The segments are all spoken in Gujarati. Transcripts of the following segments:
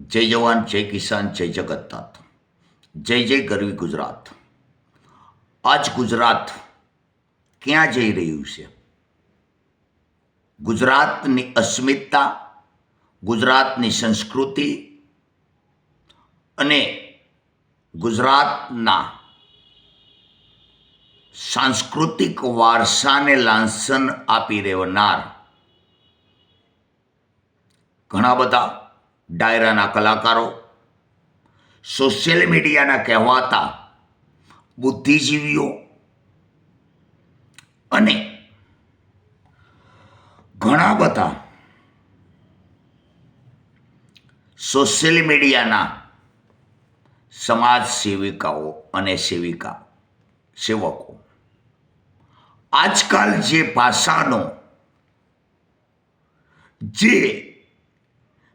જય જવાન, જય કિસાન, જય જગતનાથ જય જય ગરવી ગુજરાત. આજ ગુજરાત ક્યાં જઈ રહ્યું છે? ગુજરાતની અસ્મિતા, ગુજરાતની સંસ્કૃતિ અને ગુજરાતના સાંસ્કૃતિક વારસાને લાંછન આપી રહેનાર ઘણા બધા ડાયરાના કલાકારો સોશિયલ મીડિયાના કહેવાતા બુદ્ધિજીવીઓ અને ઘણા બધા સોશિયલ મીડિયાના સમાજ સેવિકાઓ અને સેવિકા, સેવકો. આજકાલ જે ભાષાનો જે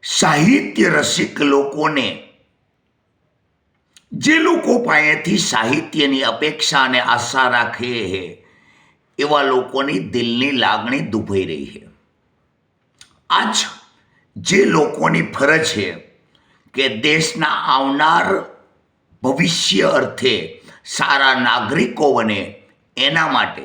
સાહિત્ય રસિક લોકોને. જે લોકો પાસેથી સાહિત્યની અપેક્ષા અને આશા રાખે છે, એવા લોકોની દિલની લાગણી દુભાઈ રહી છે. આજ જે લોકોની ફરજ છે કે દેશના આવનાર ભવિષ્ય અર્થે સારા નાગરિકો બને, એના માટે,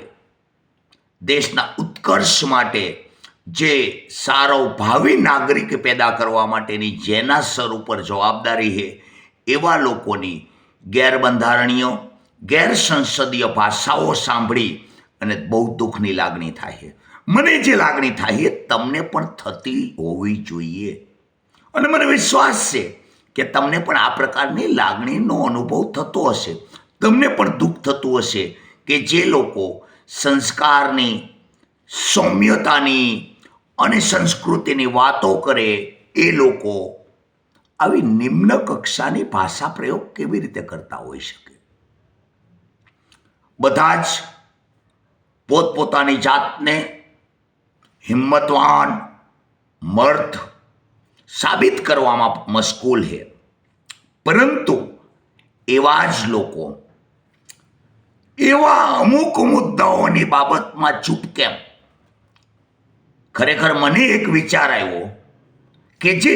દેશના ઉત્કર્ષ માટે જે સારો ભાવિ નાગરિક પેદા કરવા માટેની જેના સર ઉપર જવાબદારી છે, એવા લોકોની ગેરબંધારણીય, ગેરસંસદીય ભાષાઓ સાંભળી અને બહુ દુઃખની લાગણી થાય છે. મને જે લાગણી થાય છે, તમને પણ થતી હોવી જોઈએ. અને મને વિશ્વાસ છે કે તમને પણ આ પ્રકારની લાગણીનો અનુભવ થતો હશે. તમને પણ દુઃખ થતું હશે કે જે લોકો સંસ્કારની, સૌમ્યતાની અને સંસ્કૃતિની વાતો કરે એ લોકો આવી નિમ્ન કક્ષાની ભાષા પ્રયોગ કેવી રીતે કરતા હોઈ શકે? બધા જ પોતપોતાની જાતને હિંમતવાન મર્દ સાબિત કરવામાં મશગુલ છે. પરંતુ એવા જ લોકો, એવા અમુક મુદ્દાઓની બાબતમાં ચૂપ કેમ? ખરેખર મને એક વિચાર આવ્યો કે જે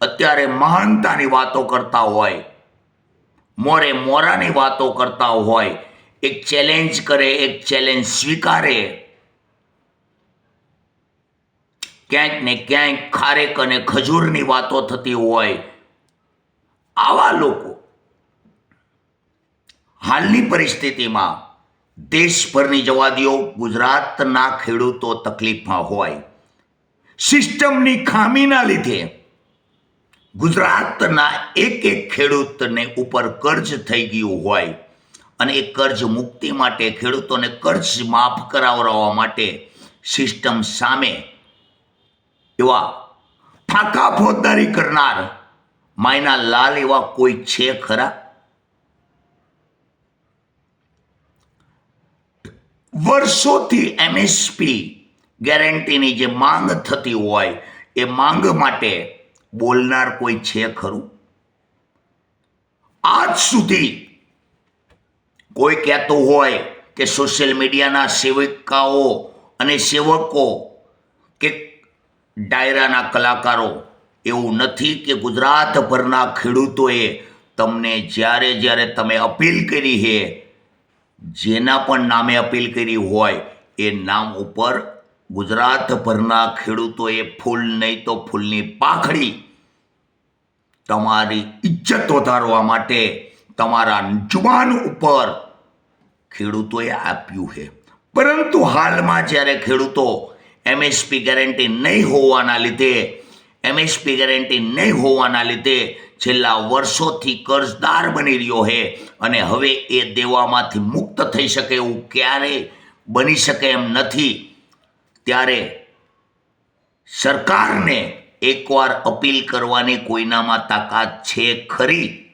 અત્યારે મહાનતાની વાતો કરતા હોય, મોરે મોરાની વાતો કરતા હોય, એક ચેલેન્જ કરે, એક ચેલેન્જ સ્વીકારે, ક્યાંક ને ક્યાંક ખારેક અને ખજૂરની વાતો થતી હોય. આવા લોકો હાલની પરિસ્થિતિમાં દેશભરની જવા દ્યો ગુજરાતના ખેડૂતો તકલીફમાં હોય. સિસ્ટમની ખામીના લીધે ગુજરાતના એક એક ખેડૂતને ઉપર કર્જ થઈ ગયું હોય અને એ કર્જ મુક્તિ માટે, ખેડૂતોને કર્જ માફ કરાવવા માટે સિસ્ટમ સામે એવા ફાંકા ફોજદારી કરનાર, માયના લાલ એવા કોઈ છે ખરા? વર્ષોથી એમએસપી ગેરંટીની જે માંગ થતી હોય એ માંગ માટે બોલનાર કોઈ છે ખરું? આજ સુધી કોઈ કહેતો હોય કે સોશિયલ મીડિયાના સેવિકાઓ અને સેવકો કે ડાયરાના કલાકારો, એવું નથી કે ગુજરાતભરના ખેડૂતોએ તમને જ્યારે જ્યારે તમે અપીલ કરી છે જેના પણ નામે અપીલ કરી હોય, એ નામ ઉપર ગુજરાતભરના ખેડૂતોએ ફૂલ નહીં તો ફૂલની પાખડી તમારી ઇજ્જત વધારવા માટે તમારા જુબાન ઉપર ખેડૂતોએ આપ્યું છે. પરંતુ હાલમાં જ્યારે ખેડૂતો એમએસપી ગેરંટી નહીં હોવાના લીધે એમએસપી ગેરંટી નહીં હોવાના લીધે છેલ્લા વર્ષોથી કર્જદાર બની રહ્યો છે અને હવે એ દેવામાંથી મુક્ત થઈ શકે એવું ક્યારેય બની શકે એમ નથી. ત્યારે સરકારને એકવાર અપીલ કરવાની કોઈનામાં તાકાત છે ખરી?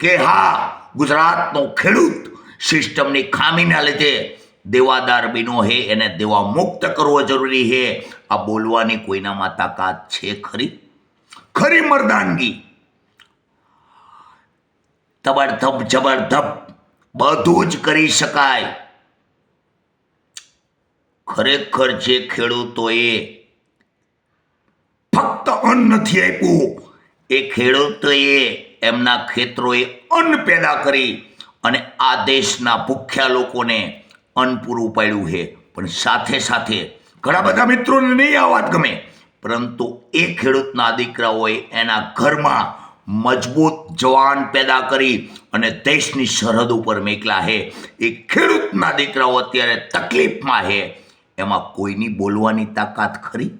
કે હા, ગુજરાતનો ખેડૂત સિસ્ટમની ખામીના લીધે દેવાદાર બન્યો હે, એને દેવા મુક્ત કરવો જરૂરી છે આ બોલવાની કોઈનામાં તાકાત છે ખરી? ખરી મર્દાનગી. તબડધબ જબરધબ બધું જ કરી શકાય. ખરેખર જે ખેડૂતોએ ફક્ત અન્ન નથી આપ્યું, એ ખેડૂતોએ એમના ખેતરોએ અન્ન પેદા કરી અને આ દેશના ભૂખ્યા લોકોને અન્ન પૂરું પાડ્યું છે. પણ સાથે સાથે ઘણા બધા મિત્રોને નહીં આ વાત ગમે. પરંતુ એ ખેડૂતના દીકરાઓએ એના ઘરમાં મજબૂત જવાન પેદા કરી અને દેશની સરહદ ઉપર મેકલા છે. એ ખેડૂતના દીકરાઓ અત્યારે તકલીફમાં છે. એમાં કોઈની બોલવાની તાકાત ખરી?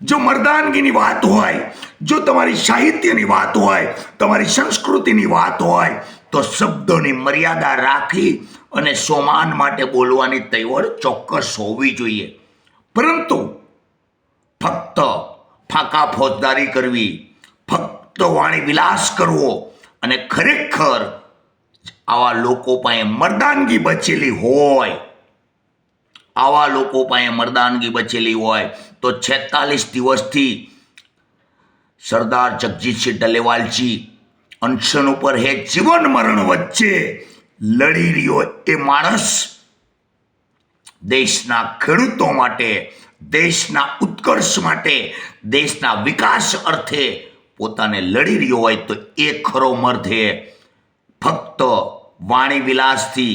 જો મર્દાનગીની વાત હોય, જો તમારી સાહિત્યની વાત હોય, તમારી સંસ્કૃતિની વાત હોય, તો શબ્દોની મર્યાદા રાખી અને સોમાન માટે બોલવાની તૈવડ ચોક્કસ હોવી જોઈએ. પરંતુ ફક્ત ફાંકા ફોજદારી કરવી, ફક્ત વાણી વિલાસ કરવો અને ખરેખર આવા લોકો પાસે મર્દાનગી બચેલી હોય, આવા લોકો પાસે મર્દાનગી બચેલી હોય, તો છેતાલીસ દિવસથી સરદાર જગજીતસિંહ ડલેવાલજી અનશન ઉપર હે જીવન મરણ વચ્ચે લડી રહ્યો એ માણસ દેશના ખેડૂતો માટે, દેશના ઉત્કર્ષ માટે, દેશના વિકાસ અર્થે પોતાને લડી રહ્યો હોય તો એ ખરો મર્ધે ફક્ત વાણી વિલાસથી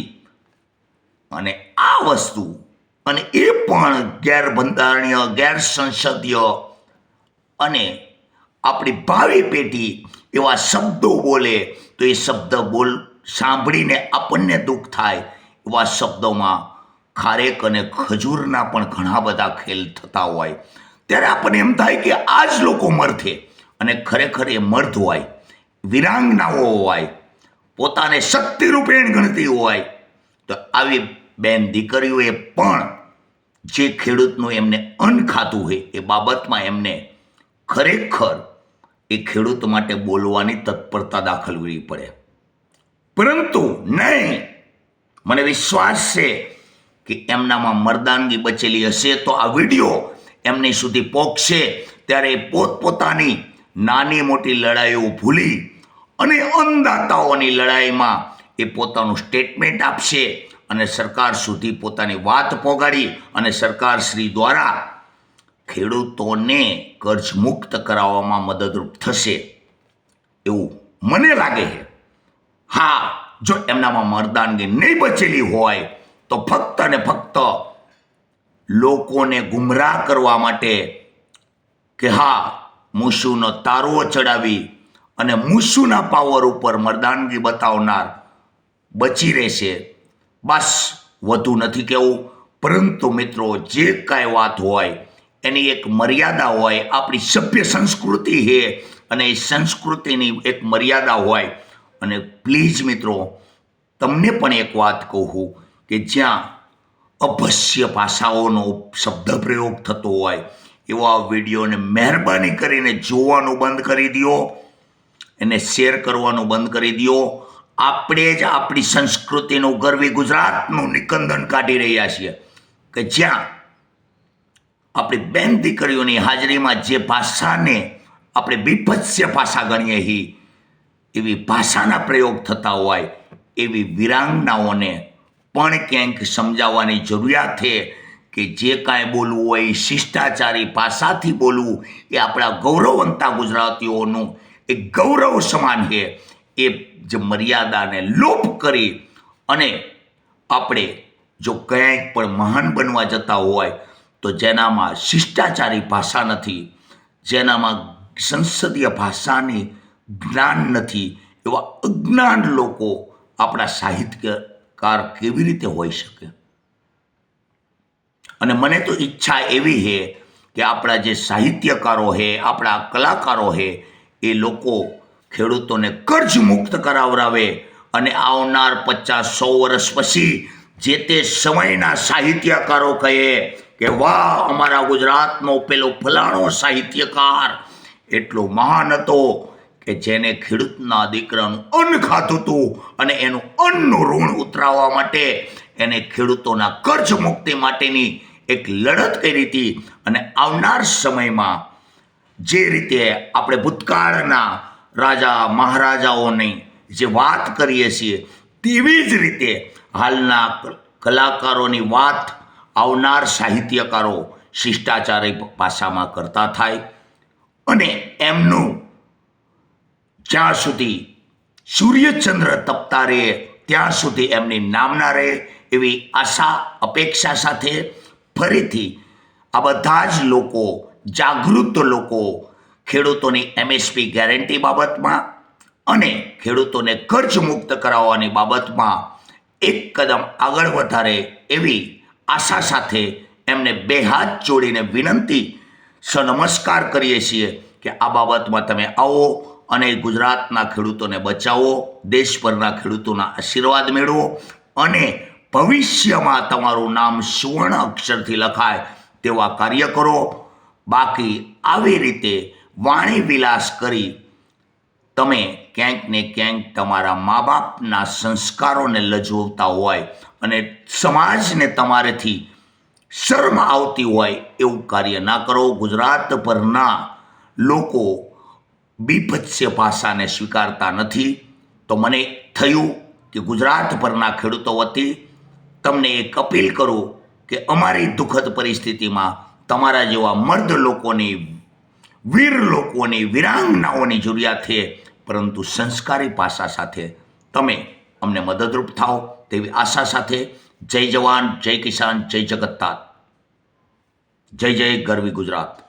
અને આ વસ્તુ અને એ પણ ગેરબંધારણીય ગેરસંસદીય અને આપણી ભાવિ પેઢી એવા શબ્દો બોલે તો એ શબ્દ બોલ સાંભળીને આપણને દુઃખ થાય એવા શબ્દોમાં ખારેક અને ખજૂરના પણ ઘણા બધા ખેલ થતા હોય. ત્યારે આપણને એમ થાય કે આ જ લોકો મર્થે અને ખરેખર એ મર્દ હોય, વિરાંગનાઓ હોય, પોતાને શક્તિ રૂપેણ ગણતી હોય. તો આવી બેન દીકરીઓએ પણ જે ખેડૂતનું એમને અન્ન ખાતું હોય એ બાબતમાં એમને ખરેખર એ ખેડૂત માટે બોલવાની તત્પરતા દાખલ કરવી પડે. પરંતુ નહીં. મને વિશ્વાસ છે કે એમનામાં મર્દાનગી બચેલી હશે તો આ વીડિયો એમની સુધી પહોંચશે ત્યારે પોતપોતાની નાની મોટી લડાઈઓ ભૂલી અને અન્નદાતાઓની લડાઈમાં એ પોતાનું સ્ટેટમેન્ટ આપશે અને સરકાર સુધી પોતાની વાત પહોંચાડી અને સરકાર શ્રી દ્વારા ખેડૂતોને કર્જ મુક્ત કરાવવામાં મદદરૂપ થશે. એવું મને લાગે છે. હા, જો એમનામાં મર્દાનગી નહીં બચેલી હોય, તો ફક્ત ને ફક્ત લોકોને ગુમરાહ કરવા માટે કે હા મુશુનો તારવો ચડાવી અને મુશુના પાવર ઉપર મર્દાનગી બતાવનાર બચી રહેશે. બસ, વધુ નથી કહેવું પરંતુ મિત્રો, જે કાંઈ વાત હોય, એની એક મર્યાદા હોય, આપણી સભ્ય સંસ્કૃતિ છે અને એ સંસ્કૃતિની એક મર્યાદા હોય અને પ્લીઝ મિત્રો, તમને પણ એક વાત કહું કે જ્યાં અભસ્ય ભાષાઓનો શબ્દ પ્રયોગ થતો હોય, એવા વિડીયોને મહેરબાની કરીને જોવાનું બંધ કરી દો, એને શેર કરવાનું બંધ કરી દો. આપણે જ આપણી સંસ્કૃતિનું ગરવી ગુજરાતનું નિકંદન કાઢી રહ્યા છીએ કે જ્યાં આપણી બેન દીકરીઓની હાજરીમાં જે ભાષાને આપણે બીભત્સ્ય ભાષા ગણીએ હી એવી ભાષાના પ્રયોગ થતા હોય, એવી વિરાંગનાઓને પણ ક્યાંક સમજાવવાની જરૂરિયાત છે કે જે કાંઈ બોલવું હોય, એ શિષ્ટાચારી ભાષાથી બોલવું, એ આપણા ગૌરવવંતા ગુજરાતીઓનું એ ગૌરવ સમાન છે. એ જે મર્યાદાને લોપ કરી અને આપણે જો કંઈક પણ મહાન બનવા જતા હોય, તો જેનામાં શિષ્ટાચારી ભાષા નથી, જેનામાં સંસદીય ભાષાની જ્ઞાન નથી એવા અજ્ઞાન લોકો આપણા સાહિત્યકાર કેવી રીતે હોઈ શકે? અને મને તો ઈચ્છા એવી છે કે આપણા જે સાહિત્યકારો છે, આપણા કલાકારો છે, એ લોકો ખેડૂતોને કર્જ મુક્ત કરાવરાવે અને આવનાર પચાસ સો વર્ષ પછી જે તે સમયના સાહિત્યકારો કહે કે, વાહ, અમારા ગુજરાતનો પેલો ફલાણો સાહિત્યકાર. એટલો મહાન હતો. કે જેને ખેડૂતના દીકરાનું અન્ન ખાતું હતું અને એનું અન્નનું ઋણ ઉતરાવવા માટે એને ખેડૂતોના કર્જ મુક્તિ માટેની એક લડત કરી હતી. અને આવનાર સમયમાં જે રીતે આપણે ભૂતકાળના રાજા મહારાજાઓની જે વાત કરીએ છીએ, તેવી જ રીતે હાલના કલાકારોની વાત આવનાર સાહિત્યકારો શિષ્ટાચારી ભાષામાં કરતા થાય. અને એમનું જ્યાં સુધી સૂર્યચંદ્ર તપતા રહે, ત્યાં સુધી એમની નામના રહે એવી આશા, અપેક્ષા સાથે ફરીથી આ બધા જ લોકો, જાગૃત લોકો ખેડૂતોની એમએસપી ગેરંટી બાબતમાં અને ખેડૂતોને કર્જ મુક્ત કરાવવાની બાબતમાં એક કદમ આગળ વધારે એવી આશા સાથે એમને બે હાથ જોડીને વિનંતી, સનમસ્કાર કરીએ છીએ કે આ બાબતમાં તમે આવો અને ગુજરાતના ખેડૂતોને બચાવો, દેશભરના ખેડૂતોના આશીર્વાદ મેળવો અને ભવિષ્યમાં તમારું નામ સુવર્ણ અક્ષરથી લખાય તેવા કાર્ય કરો. બાકી આવી રીતે વાણી વિલાસ કરી તમે ક્યાંક ને ક્યાંક તમારા મા બાપના સંસ્કારોને લજવતા હોય અને સમાજને તમારેથી શરમ આવતી હોય એવું કાર્ય ના કરો. ગુજરાત પરના લોકો બીભત્સ્ય ભાષાને સ્વીકારતા નથી, તો મને થયું કે ગુજરાત પરના ખેડૂતો વતી તમને એક અપીલ કરું કે અમારી દુઃખદ પરિસ્થિતિમાં તમારા જેવા મર્દ લોકોની, વીર લોકોની વિરાંગનાઓની જરૂરિયાત છે, પરંતુ સંસ્કારી પાસા સાથે તમે અમને મદદરૂપ થાઓ તેવી આશા સાથે જય જવાન, જય કિસાન, જય જગતતા જય જય ગરવી ગુજરાત.